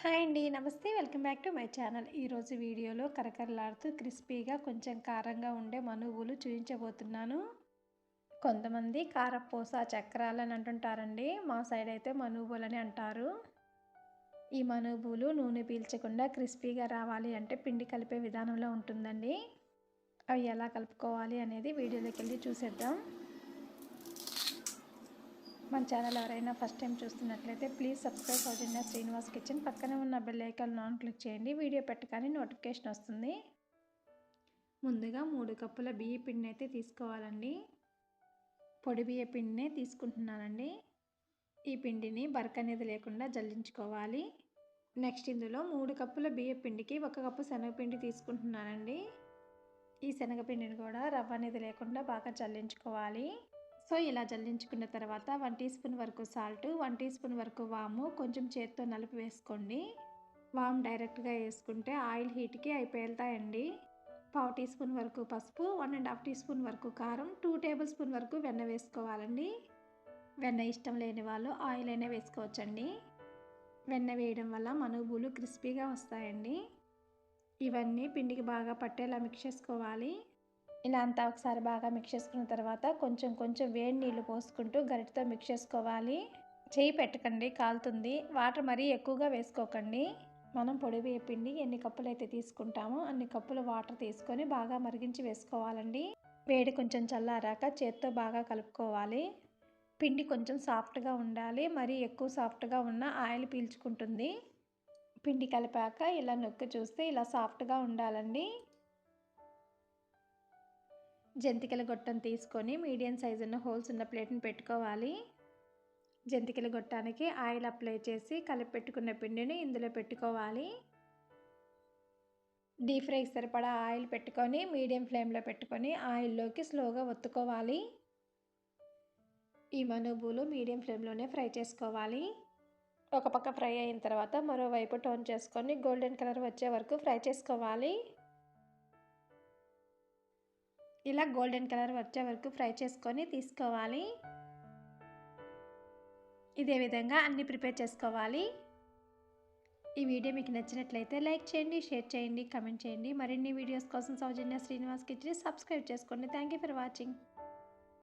Hi అండి నమస్తే. Welcome back to my channel. ఈరోజు వీడియోలో కరకరలాడుతూ క్రిస్పీగా కొంచెం కారంగా ఉండే మనువులు చూపించబోతున్నాను కొంతమంది కారపూస చక్రాలు అని అంటుంటారండి. మా సైడ్ అయితే మనువులని అంటారు. ఈ మనువులు నూనె పీల్చకుండా క్రిస్పీగా రావాలి అంటే పిండి కలిపే విధానంలో ఉంటుందండి. అవి ఎలా కలుపుకోవాలి అనేది వీడియోలోకి వెళ్ళి చూసేద్దాం. మన ఛానల్ ఎవరైనా ఫస్ట్ టైం చూస్తున్నట్లయితే ప్లీజ్ సబ్స్క్రైబ్ అవుతున్న శ్రీనివాస్ కిచెన్ పక్కనే ఉన్న బెల్ ఐకాన్ నాన్ క్లిక్ చేయండి. వీడియో పెట్టగానే నోటిఫికేషన్ వస్తుంది. ముందుగా మూడు కప్పుల బియ్య పిండిని అయితే తీసుకోవాలండి. పొడి బియ్య పిండినే తీసుకుంటున్నానండి. ఈ పిండిని బరక అనేది లేకుండా జల్లించుకోవాలి. నెక్స్ట్ ఇందులో మూడు కప్పుల బియ్య పిండికి ఒక కప్పు శనగపిండి తీసుకుంటున్నానండి. ఈ శనగపిండిని కూడా రవ్వ అనేది లేకుండా బాగా చల్లించుకోవాలి సో ఇలా జల్లించుకున్న తర్వాత వన్ టీ స్పూన్ వరకు సాల్ట్ వన్ టీ స్పూన్ వరకు వాము కొంచెం చేత్తో నలుపు వేసుకోండి. వామ్ డైరెక్ట్గా వేసుకుంటే ఆయిల్ హీట్కి అయిపోతాయండి పావు టీ స్పూన్ వరకు పసుపు one and half teaspoon వరకు కారం టూ టేబుల్ స్పూన్ వరకు వెన్న వేసుకోవాలండి. వెన్న ఇష్టం లేని వాళ్ళు ఆయిల్ అయినా వేసుకోవచ్చండి. వెన్న వేయడం వల్ల మనుగులు క్రిస్పీగా వస్తాయండి. ఇవన్నీ పిండికి బాగా పట్టేలా మిక్స్ చేసుకోవాలి. ఇలా అంతా ఒకసారి బాగా మిక్స్ చేసుకున్న తర్వాత కొంచెం కొంచెం వేడి నీళ్ళు పోసుకుంటూ గరిటతో మిక్స్ చేసుకోవాలి. చేయి పెట్టకండి కాలుతుంది. వాటర్ మరీ ఎక్కువగా వేసుకోకండి. మనం పొడి పిండి ఎన్ని కప్పులు అయితే తీసుకుంటామో అన్ని కప్పులు వాటర్ తీసుకొని బాగా మరిగించి వేసుకోవాలండి. వేడి కొంచెం చల్లారాక చేత్తో బాగా కలుపుకోవాలి. పిండి కొంచెం సాఫ్ట్గా ఉండాలి. మరీ ఎక్కువ సాఫ్ట్గా ఉన్న ఆయిల్ పీల్చుకుంటుంది. పిండి కలిపాక ఇలా నొక్కి చూస్తే ఇలా సాఫ్ట్గా ఉండాలండి. జంతికల గొట్టం తీసుకొని మీడియం సైజు ఉన్న హోల్స్ ఉన్న ప్లేట్ని పెట్టుకోవాలి. జంతికల గొట్టానికి ఆయిల్ అప్లై చేసి కలిపి పెట్టుకున్న పిండిని ఇందులో పెట్టుకోవాలి. డీప్ ఫ్రైకి సరిపడా ఆయిల్ పెట్టుకొని మీడియం ఫ్లేమ్లో పెట్టుకొని ఆయిల్లోకి స్లోగా ఒత్తుకోవాలి. ఈ మనుబులు మీడియం ఫ్లేమ్లోనే ఫ్రై చేసుకోవాలి. ఒక పక్క ఫ్రై అయిన తర్వాత మరోవైపు టోన్ చేసుకొని గోల్డెన్ కలర్ వచ్చే వరకు ఫ్రై చేసుకోవాలి. ఇలా గోల్డెన్ కలర్ వచ్చే వరకు ఫ్రై చేసుకొని తీసుకోవాలి. ఇదే విధంగా అన్ని ప్రిపేర్ చేసుకోవాలి. ఈ వీడియో మీకు నచ్చినట్లయితే లైక్ చేయండి షేర్ చేయండి కమెంట్ చేయండి. మరిన్ని వీడియోస్ కోసం సౌజన్య శ్రీనివాస్ కిచెన్ సబ్స్క్రైబ్ చేసుకోండి. Thank you for watching.